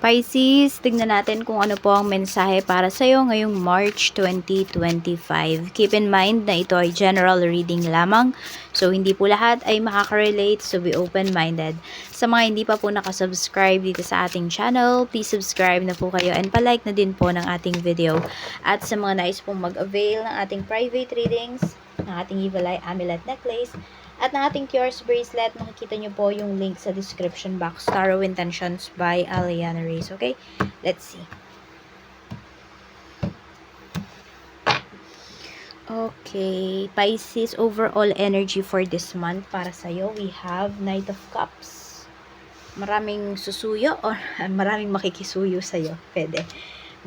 Pisces, tignan natin kung ano po ang mensahe para sa iyo ngayong March 2025. Keep in mind na ito ay general reading lamang. So, hindi po lahat ay makaka-relate. So, be open-minded. Sa mga hindi pa po nakasubscribe dito sa ating channel, please subscribe na po kayo and palike na din po ng ating video. At sa mga nais pong mag-avail ng ating private readings, ng ating Evil Eye Amulet Necklace, at ng ating Cures Bracelet, makikita nyo po yung link sa description box. Tarot Intentions by Aliana Reyes. Okay? Let's see. Okay. Pisces, overall energy for this month para sa'yo, we have Knight of Cups. Maraming susuyo or maraming makikisuyo sa'yo. Pwede.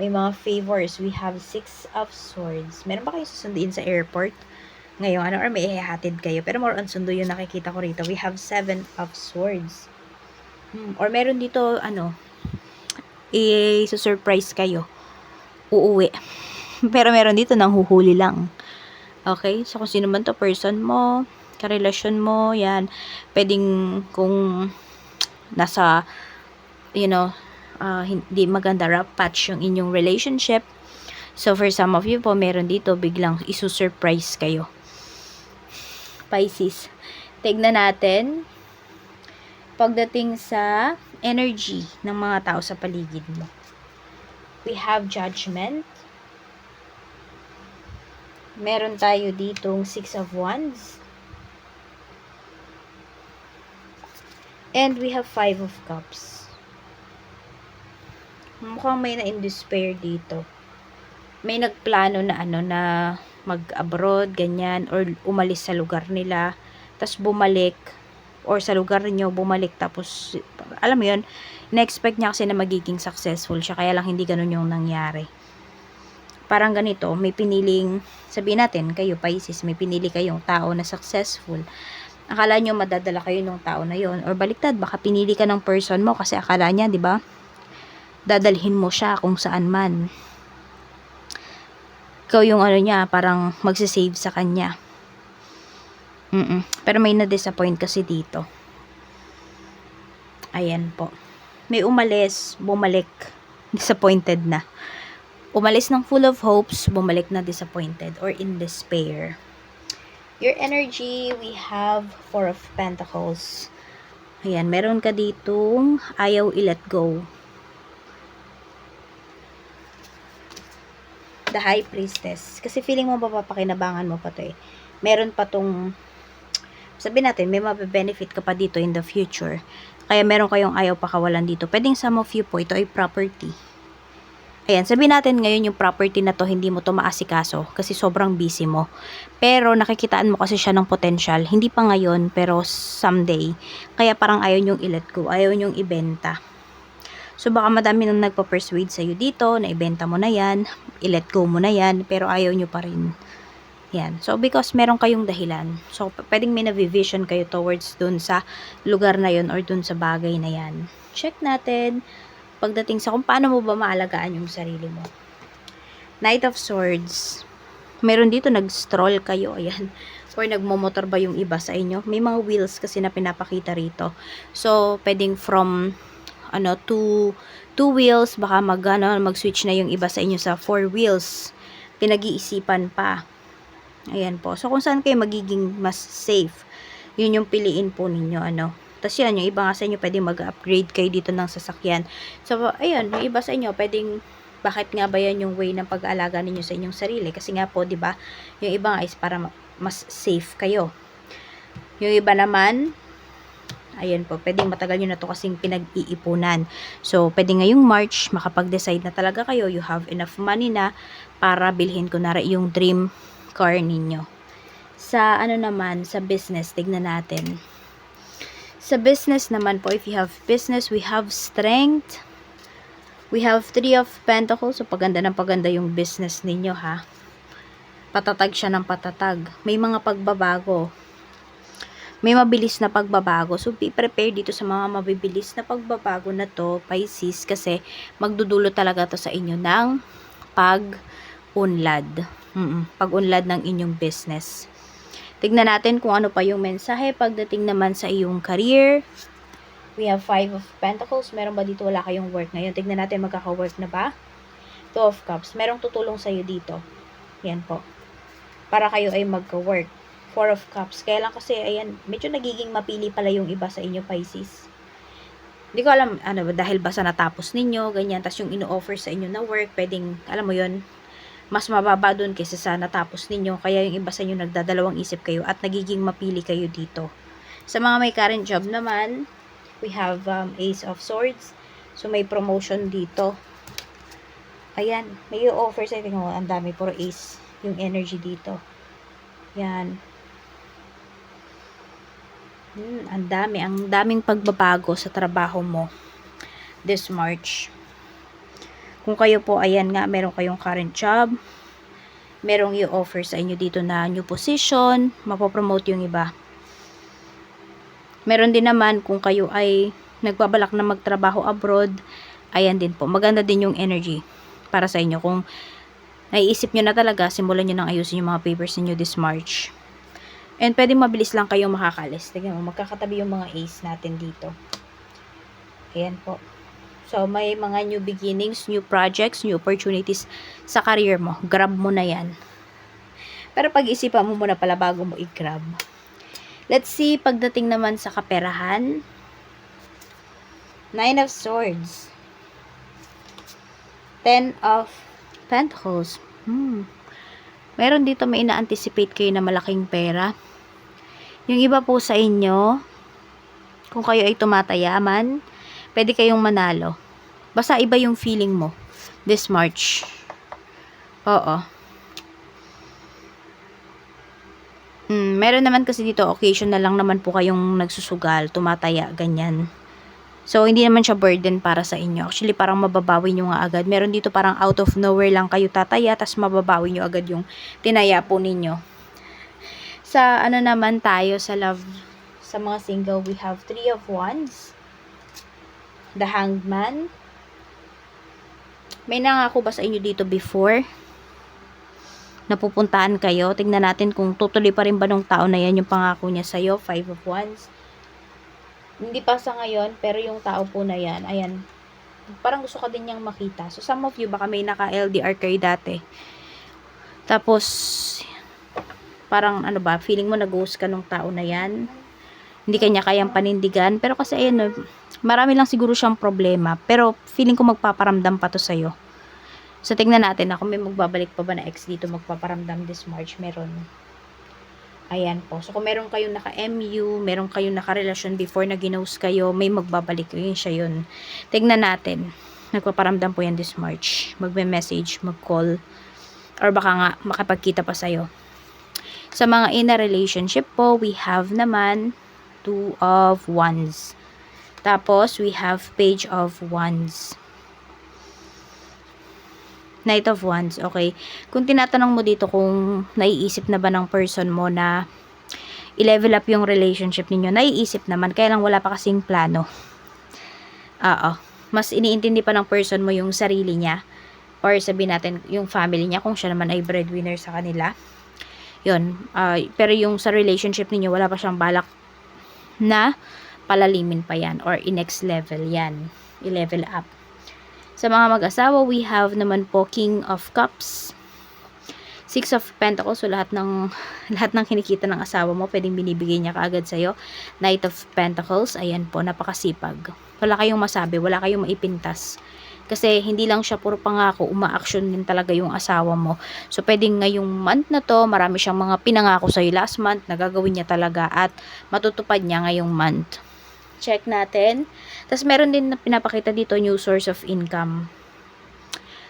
May mga favors. We have Six of Swords. Meron ba kayo susunduin sa airport? Ngayon, or may ihahatid kayo. Pero more on sundo yung nakikita ko rito. We have seven of swords. Hmm. Or meron dito, ano, i-surprise kayo. Uuwi. Pero meron dito nang huhuli lang. Okay? So, kung sino man to person mo, karelasyon mo, yan. Pwedeng kung nasa, you know, uh, hindi maganda rough patch yung inyong relationship. So, for some of you po, meron dito biglang isu-surprise kayo. Pisces. Tignan natin pagdating sa energy ng mga tao sa paligid mo. We have judgment. Meron tayo ditong Six of Wands. And we have Five of Cups. Mukhang may na in despair dito. May nagplano na ano na mag-abroad, ganyan, or umalis sa lugar nila, tapos bumalik, or sa lugar niyo bumalik, tapos, alam mo yun, na-expect niya kasi na magiging successful siya, kaya lang hindi ganun yung nangyari. Parang ganito, may piniling, sabihin natin, kayo Pisces, may pinili kayong tao na successful, akala nyo madadala kayo ng tao na yon or baliktad, baka pinili ka ng person mo kasi akala niya, di ba? Dadalhin mo siya kung saan man ikaw yung ano niya, parang magsisave sa kanya. Mm-mm. Pero may na-disappoint kasi dito. Ayan po. May umalis, bumalik, disappointed na. Umalis ng full of hopes, bumalik na disappointed or in despair. Your energy, we have Four of Pentacles. Ayan, meron ka ditong ayaw i-let go the High Priestess. Kasi feeling mo mapapakinabangan mo pa to eh. Meron pa tong, sabi natin, may mabe-benefit ka pa dito in the future. Kaya meron kayong ayaw pakawalan dito. Pwedeng some of you po, ito ay property. Ayan, sabi natin ngayon yung property na to, hindi mo to maasikaso kasi sobrang busy mo. Pero nakikitaan mo kasi siya ng potential. Hindi pa ngayon, pero someday. Kaya parang ayaw nyong i-let go, ayaw nyong ibenta. So baka madami nang nagpa-persuade sa'yo dito, na ibenta mo na yan, i-let go mo na yan, pero ayaw nyo pa rin. Yan. So, because meron kayong dahilan. So, pwedeng may na-vision kayo towards dun sa lugar na yon or dun sa bagay na yan. Check natin pagdating sa kung paano mo ba maalagaan yung sarili mo. Knight of Swords. Meron dito nag-stroll kayo. Ayan. Or nagmomotor ba yung iba sa inyo. May mga wheels kasi na pinapakita rito. So, pwedeng from ano, two, two wheels, baka mag, ano, mag-switch na yung iba sa inyo sa four wheels. Pinag-iisipan pa. Ayan po. So, kung saan kayo magiging mas safe, yun yung piliin po ninyo, ano. Tapos yan, yung iba nga sa inyo, pwedeng mag-upgrade kayo dito ng sasakyan. So, ayan, yung iba sa inyo, pwedeng, bakit nga ba yan yung way ng pag-aalaga ninyo sa inyong sarili? Kasi nga po, di ba yung iba nga is para mas safe kayo. Yung iba naman, Ayan po, pwedeng matagal nyo na to kasing pinag-iipunan. So, pwede ngayong March, makapag-decide na talaga kayo, you have enough money na para bilhin ko na yung dream car ninyo. Sa ano naman, sa business, tignan natin. Sa business naman po, if you have business, we have strength. We have three of pentacles. So, paganda ng paganda yung business ninyo, ha. Patatag siya ng patatag. May mga pagbabago may mabilis na pagbabago. So, be prepared dito sa mga mabibilis na pagbabago na to, Pisces, kasi magdudulo talaga to sa inyo ng pag-unlad. Mm pag-unlad ng inyong business. Tignan natin kung ano pa yung mensahe pagdating naman sa iyong career. We have Five of Pentacles. Meron ba dito wala kayong work ngayon? Tignan natin magkaka-work na ba? Two of Cups. Merong tutulong sa'yo dito. Yan po. Para kayo ay magka-work. Four of Cups. Kaya lang kasi, ayan, medyo nagiging mapili pala yung iba sa inyo, Pisces. Hindi ko alam, ano dahil ba sa natapos ninyo, ganyan, tas yung ino-offer sa inyo na work, pwedeng, alam mo yon mas mababa dun kaysa sa natapos ninyo. Kaya yung iba sa inyo nagdadalawang isip kayo at nagiging mapili kayo dito. Sa mga may current job naman, we have um, Ace of Swords. So, may promotion dito. Ayan, may offer sa inyo. Ang dami, puro Ace yung energy dito. Yan. Hmm, ang dami, ang daming pagbabago sa trabaho mo this March. Kung kayo po, ayan nga, meron kayong current job, merong i-offer sa inyo dito na new position, mapopromote yung iba. Meron din naman kung kayo ay nagbabalak na magtrabaho abroad, ayan din po. Maganda din yung energy para sa inyo. Kung naiisip nyo na talaga, simulan nyo nang ayusin yung mga papers niyo this March. And pwedeng mabilis lang kayong makakalis. Tignan mo, magkakatabi yung mga ace natin dito. Ayan po. So, may mga new beginnings, new projects, new opportunities sa career mo. Grab mo na yan. Pero pag-isipan mo muna pala bago mo i-grab. Let's see, pagdating naman sa kaperahan. Nine of Swords. Ten of Pentacles. Hmm. Meron dito may ina-anticipate kayo na malaking pera. Yung iba po sa inyo, kung kayo ay tumatayaman, pwede kayong manalo. Basta iba yung feeling mo this March. Oo. Hmm, meron naman kasi dito, occasion na lang naman po kayong nagsusugal, tumataya, ganyan. So, hindi naman siya burden para sa inyo. Actually, parang mababawi nyo nga agad. Meron dito parang out of nowhere lang kayo tataya, tas mababawi nyo agad yung tinaya po ninyo. Sa ano naman tayo, sa love, sa mga single, we have three of wands. The hanged man. May nangako ba sa inyo dito before? Napupuntahan kayo. Tingnan natin kung tutuloy pa rin ba nung tao na yan yung pangako niya sa'yo. Five of wands. Hindi pa sa ngayon, pero yung tao po na yan, ayan, parang gusto ka din niyang makita. So, some of you, baka may naka-LDR kayo dati. Tapos, parang ano ba, feeling mo nag-ghost ka nung tao na yan. Hindi kanya kayang panindigan. Pero kasi, ayun, marami lang siguro siyang problema. Pero, feeling ko magpaparamdam pa to sa'yo. So, tingnan natin ako may magbabalik pa ba na ex dito magpaparamdam this March. Meron. Ayan po. So, kung meron kayong naka-MU, meron kayong naka-relasyon before na ginost kayo, may magbabalik. Yun siya yun. Tingnan natin. Nagpaparamdam po yan this March. Magme-message, mag-call, or baka nga makapagkita pa sa'yo. Sa mga in a relationship po, we have naman two of wands. Tapos, we have page of wands. Knight of Wands, okay. Kung tinatanong mo dito kung naiisip na ba ng person mo na i-level up yung relationship ninyo, naiisip naman, kaya lang wala pa kasing plano. Oo. Mas iniintindi pa ng person mo yung sarili niya or sabihin natin yung family niya kung siya naman ay breadwinner sa kanila. Yun. Uh, pero yung sa relationship ninyo, wala pa siyang balak na palalimin pa yan or i-next level yan. I-level up. Sa mga mag-asawa, we have naman po King of Cups. Six of Pentacles, so lahat ng, lahat ng kinikita ng asawa mo, pwedeng binibigay niya kaagad sa'yo. Knight of Pentacles, ayan po, napakasipag. Wala kayong masabi, wala kayong maipintas. Kasi hindi lang siya puro pangako, uma-action din talaga yung asawa mo. So, pwedeng ngayong month na to, marami siyang mga pinangako sa'yo last month, nagagawin niya talaga at matutupad niya ngayong month check natin. Tapos meron din na pinapakita dito new source of income.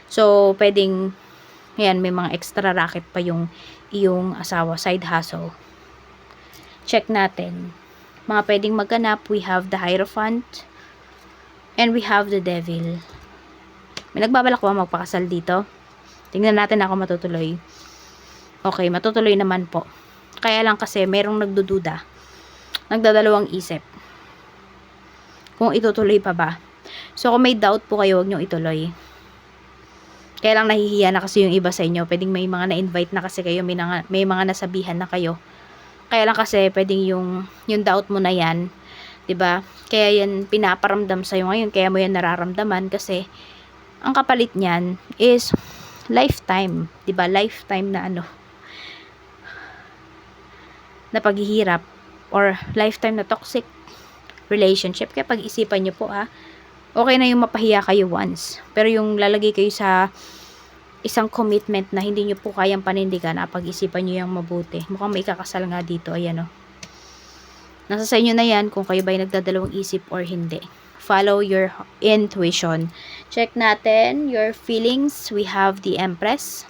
So, pwedeng yan, may mga extra racket pa yung iyong asawa, side hustle. Check natin. Mga pwedeng magganap, we have the Hierophant and we have the Devil. May nagbabalak ba magpakasal dito? Tingnan natin ako matutuloy. Okay, matutuloy naman po. Kaya lang kasi merong nagdududa. Nagdadalawang isip kung itutuloy pa ba. So, kung may doubt po kayo, huwag nyo ituloy. Kaya lang nahihiya na kasi yung iba sa inyo. Pwedeng may mga na-invite na kasi kayo, may, na, may mga nasabihan na kayo. Kaya lang kasi pwedeng yung, yung doubt mo na yan, 'Di ba? Kaya yan pinaparamdam sa ngayon, kaya mo yan nararamdaman kasi ang kapalit niyan is lifetime, 'di ba? Lifetime na ano na paghihirap or lifetime na toxic relationship. Kaya pag-isipan niyo po ha. Okay na yung mapahiya kayo once. Pero yung lalagay kayo sa isang commitment na hindi nyo po kayang panindigan, ah, pag-isipan nyo yung mabuti. Mukhang may kakasal nga dito. Ayan o. Nasa sa inyo na yan kung kayo ba'y nagdadalawang isip or hindi. Follow your intuition. Check natin your feelings. We have the Empress.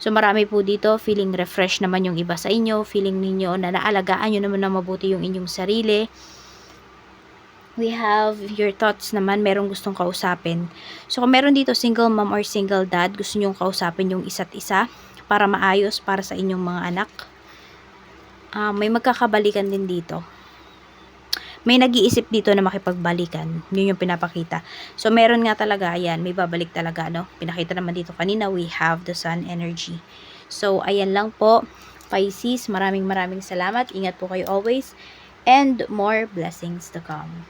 So marami po dito, feeling refresh naman yung iba sa inyo, feeling ninyo na naalagaan nyo naman na mabuti yung inyong sarili. We have your thoughts naman, merong gustong kausapin. So kung meron dito single mom or single dad, gusto nyong kausapin yung isa't isa para maayos para sa inyong mga anak. Ah, may magkakabalikan din dito. May nag-iisip dito na makipagbalikan. Yun yung pinapakita. So, meron nga talaga, ayan, may babalik talaga, no? Pinakita naman dito kanina, we have the sun energy. So, ayan lang po. Pisces, maraming maraming salamat. Ingat po kayo always. And more blessings to come.